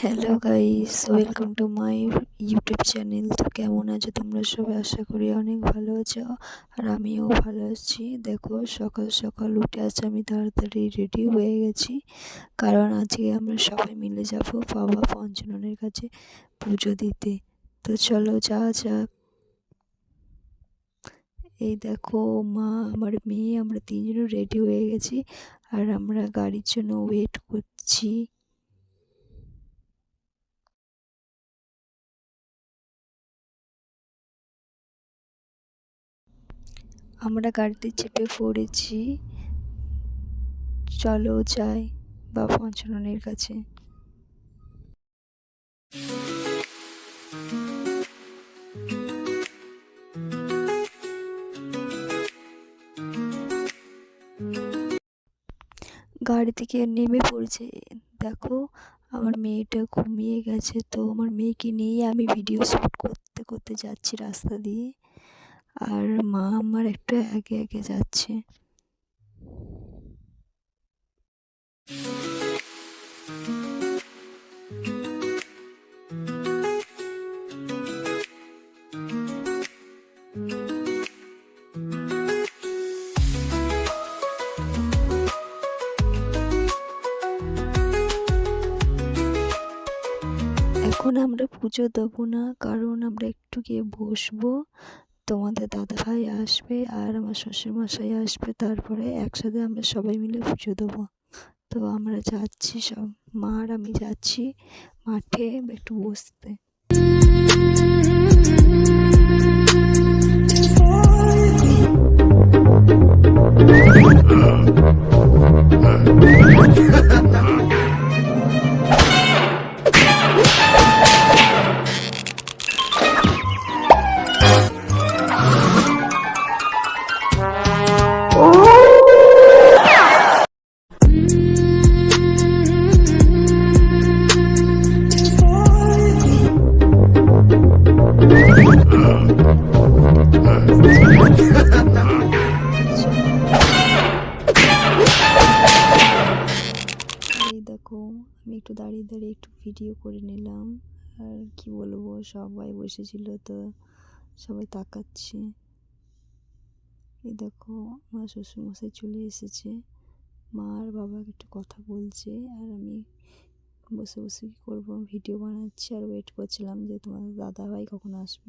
Hello guys welcome to my YouTube channel তো কেমন আছো তোমরা সবাই? আশা করি অনেক ভালো আছো আর আমিও ভালো আছি। দেখো, সকাল সকাল উঠে আছে আমি তাড়াতাড়ি রেডি হয়ে গেছি। কারণ আজকে আমরা সবাই মিলে যাব বাবা পঞ্চাননের কাছে পুজো দিতে। তো চলো যা যাক। এই দেখো, মা, আমার মেয়ে, আমরা তিনজনও রেডি হয়ে গেছি আর আমরা গাড়ির জন্য ওয়েট করছি। আমরা গাড়িতে চেপে পড়েছি। চলো যাই বাবা পঞ্চাননের কাছে। গাড়ি থেকে নেমে পড়েছে। দেখো, আমার মেয়েটা ঘুমিয়ে গেছে। তো আমার মেয়েকে নিয়ে আমি ভিডিও শ্যুট করতে করতে যাচ্ছি রাস্তা দিয়ে। আর মা আমার একটু আগে আগে যাচ্ছে। এখন আমরা পুজো দেবো না, কারণ আমরা একটু গিয়ে বসবো। তোমাদের দাদা ভাই আসবে আর আমার শ্বশুরমশাই আসবে, তারপরে একসাথে আমরা সবাই মিলে পুজো দেবো। তো আমরা যাচ্ছি সব, মা আর আমি যাচ্ছি মাঠে একটু বসতে। একটু দাঁড়িয়ে দাঁড়িয়ে একটু ভিডিও করে নিলাম। আর কি বলব, সবাই বসেছিল তো সবাই তাকাচ্ছে। এই দেখো আমার শ্বশুরমশাই চলে এসেছে। মা আর বাবা একটু কথা বলছে, আর আমি বসে বসে কী করব? ভিডিও বানাচ্ছি আর ওয়েট করছিলাম যে তোমার দাদা ভাই কখন আসবে।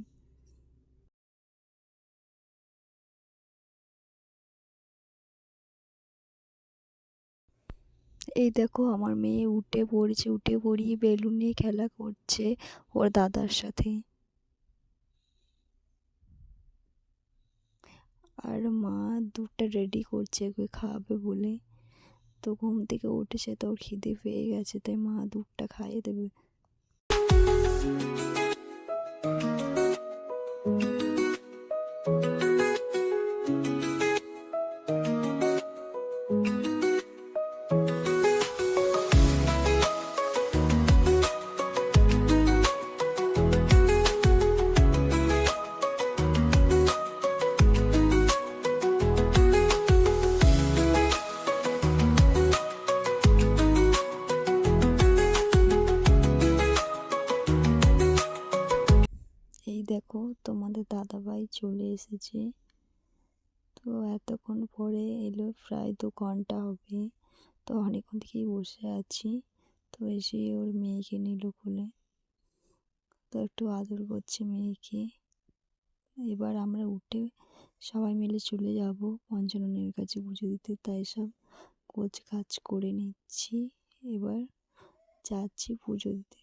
এই দেখো আমার মেয়ে উঠে পড়ছে, উঠে পড়িয়ে বেলুন নিয়ে খেলা করছে ওর দাদার সাথে। আর মা দুধটা রেডি করছে, ওকে খাওয়াবে বলে। তো ঘুম থেকে উঠেছে, তো ওর খিদে পেয়ে গেছে, তাই মা দুধটা খাইয়ে দেবে। এসেছে। তো এতক্ষণ পরে এলো, প্রায় দু ঘণ্টা হবে। তো অনেকক্ষণ থেকেই বসে আছি। তো এসে ওর মেয়েকে নিল কোলে। তো একটু আদর করছে মেয়েকে। এবার আমরা উঠে সবাই মিলে চলে যাব পঞ্চাননের কাছে পুজো দিতে। তাই সব কোচ কাজ করে নিচ্ছি। এবার যাচ্ছি পুজো দিতে।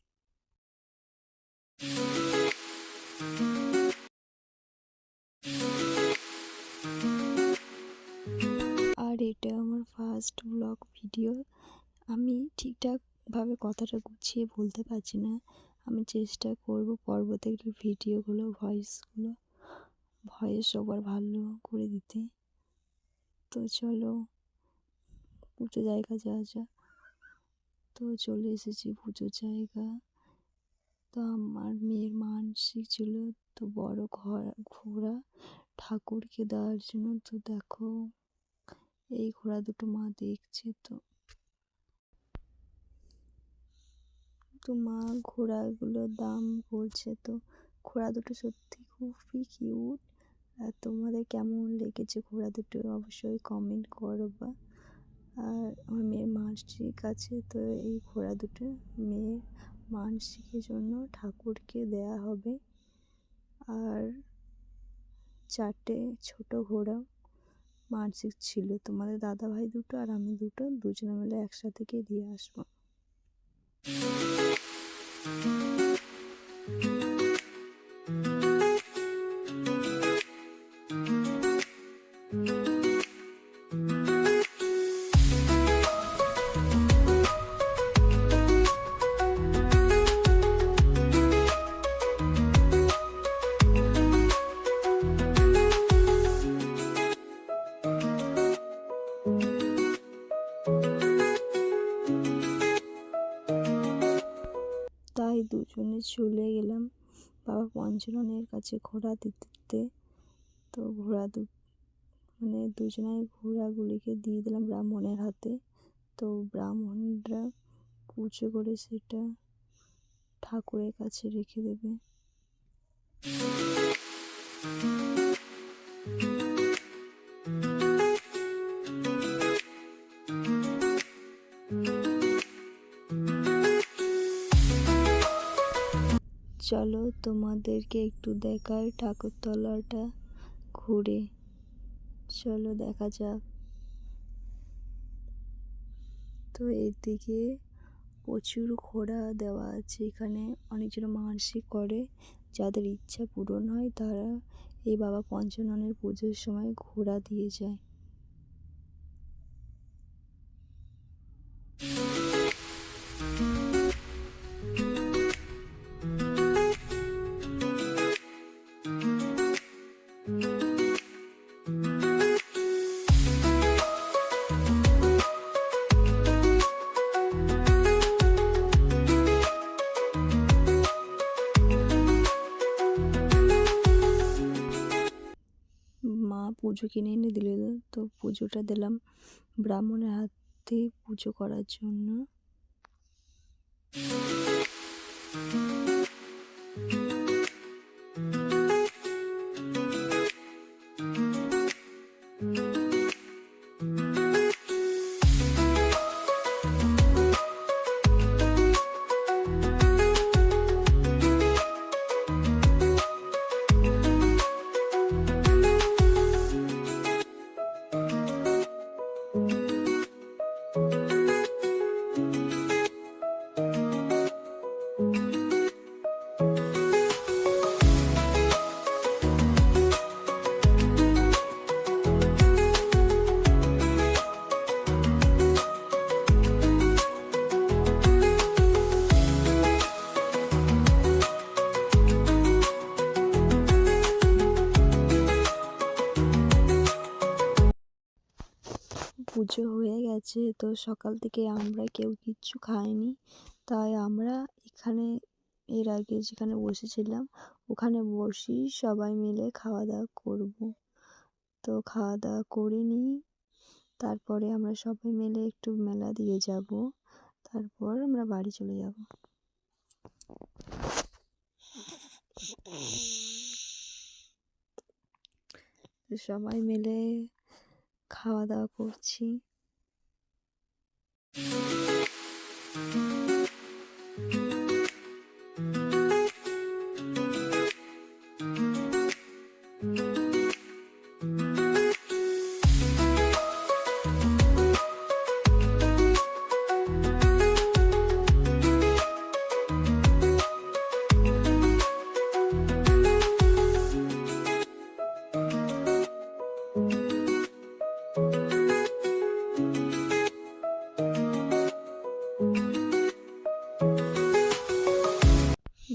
আর এটা আমার ফার্স্ট ব্লগ ভিডিও আমি ঠিকঠাকভাবে কথাটা গুছিয়ে বলতে পারছি না। আমি চেষ্টা করব পরবর্তী ভিডিওগুলো ভয়েসগুলো ভয়েস ওভার ভালো করে দিতে। তো চলো, পুজো জায়গা যাওয়া যাক। তো চলে এসেছি পুজো জায়গা। তো আমার মেয়ের মানসিক ছিল তো বড় ঘোড়া ঘোড়া ঠাকুরকে দেওয়ার জন্য। তো দেখো, এই ঘোড়া দুটো মা দেখছে তো। তো মা ঘোড়াগুলোর দাম বলছে তো, ঘোড়া দুটো সত্যি খুবই কিউট। আর তোমাদের কেমন লেগেছে ঘোড়া দুটো অবশ্যই কমেন্ট করো বা। আর আমার মেয়ের মানসিক আছে তো এই ঘোড়া দুটো মেয়ের মানসিকের জন্য ঠাকুরকে দেয়া হবে। আর চারটে ছোট ঘোড়া মানসিক ছিল। তোমাদের দাদা ভাই দুটো আর আমি দুটো, দুজনে মিলে একসাথে গিয়ে দিয়ে আসব। দুজনে চলে গেলাম। বাবা পঞ্চরণের কাছে ঘোড়া দিতে দিতে তো ঘোড়া দু মানে দুজনাই ঘোড়াগুলিকে দিয়ে দিলাম ব্রাহ্মণের হাতে। তো ব্রাহ্মণরা পুজো করে সেটা ঠাকুরের কাছে রেখে দেবে। চলো তোমাদেরকে একটু দেখাই ঠাকুরতলাটা ঘুরে। চলো দেখা যাক। তো এদিকে প্রচুর ঘোড়া দেওয়া আছে। এখানে অনেকজন মানসিক করে। যাদের ইচ্ছা পূরণ হয় তারা এই বাবা পঞ্চননের পুজোর সময় ঘোড়া দিয়ে যায়। পুজো কিনে এনে দিল তো পুজোটা দিলাম ব্রাহ্মণের হাতে পুজো করার জন্য। পুজো হয়ে গেছে। তো সকাল থেকে আমরা কেউ কিচ্ছু খাইনি। তাই আমরা এখানে, এর আগে যেখানে বসেছিলাম, ওখানে বসেই সবাই মিলে খাওয়া দাওয়া করব। তো খাওয়া দাওয়া করে নিই। তারপরে আমরা সবাই মিলে একটু মেলা দিয়ে যাব। তারপর আমরা বাড়ি চলে যাব। সবাই মিলে খাওয়া দাওয়া করছি।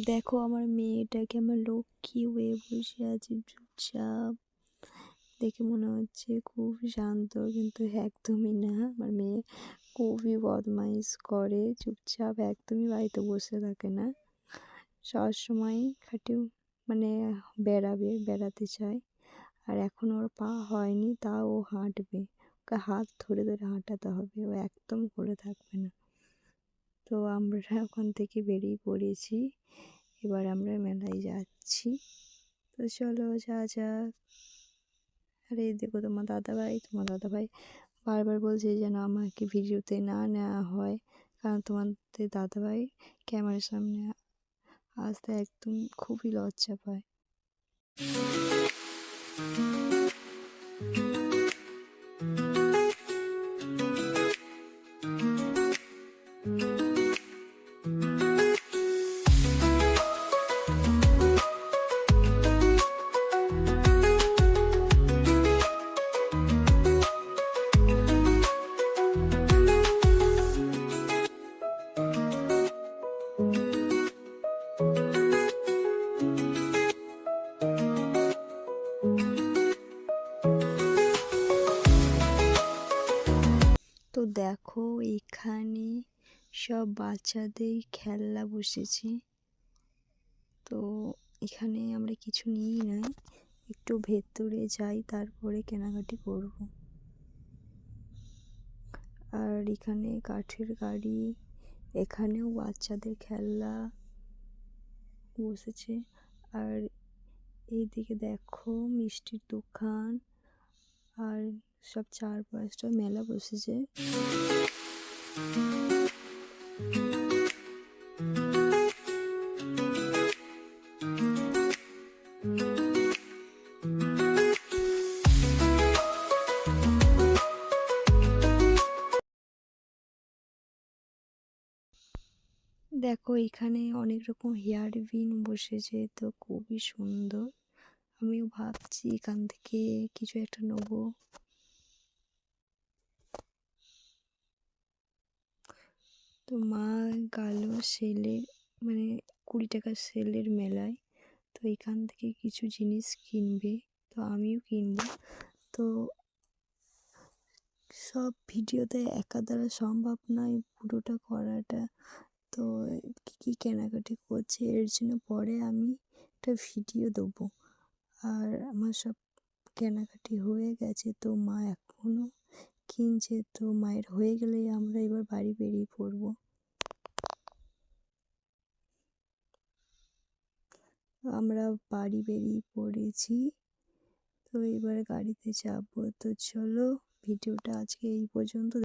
দেখো আমার মেয়েটাকে আমার লক্ষ্মী হয়ে বসে আছে চুপচাপ। দেখে মনে হচ্ছে খুব শান্ত, কিন্তু একদমই না। আমার মেয়ে খুবই বদমাইশ করে, চুপচাপ একদমই বাড়িতে বসে থাকে না। সবসময় খাটি মানে বেড়াবে, বেড়াতে চায়। আর এখন ওর পা হয়নি তা ও হাঁটবে। ওকে হাত ধরে ধরে হাঁটাতে হবে, ও একদম করে থাকবে না। তো আমরা ওখান থেকে বেরিয়ে পড়েছি। এবার আমরা মেলায় যাচ্ছি। তো চলো যা যা। আরে এই দেখো তোমার দাদাভাই তোমার দাদাভাই বারবার বলছে যেন আমাকে ভিডিওতে না নেওয়া হয়, কারণ তোমাদের দাদাভাই ক্যামেরার সামনে আসতে একদম খুবই লজ্জা পায়। সব বাচ্চাদের খেলনা বসেছে। তো এখানে আমরা কিছু নিই নাই একটু ভেতরে যাই, তারপরে কেনাকাটি করব। আর এখানে কাঠের গাড়ি, এখানেও বাচ্চাদের খেলনা বসেছে। আর এইদিকে দেখো মিষ্টির দোকান, আর সব চার পাঁচটা মেলা বসেছে। দেখো এখানে অনেক রকম হেয়ার বিন বসেছে, তো খুবই সুন্দর। আমিও ভাবছি এখান থেকে কিছু একটা নেব। তো মা গেল সেলের মানে কুড়ি টাকার সেলের মেলায়, তো এখান থেকে কিছু জিনিস কিনবে, তো আমিও কিনবো। তো সব ভিডিওতে একা দ্বারা সম্ভব নয়, পুরোটা করাটা। তো কী কী কেনাকাটি করছে, এর জন্য পরে আমি একটা ভিডিও দেবো। আর আমার সব কেনাকাটি হয়ে গেছে, তো মা এখনও কিনছে, তো মায়ের হয়ে গেলেই আমরা এবার বাড়ি বেরিয়ে পড়ব। আমরা বাড়ি বেরিয়ে পড়েছি, তো এবার গাড়িতে যাব। তো চলো, ভিডিওটা আজকে এই পর্যন্ত।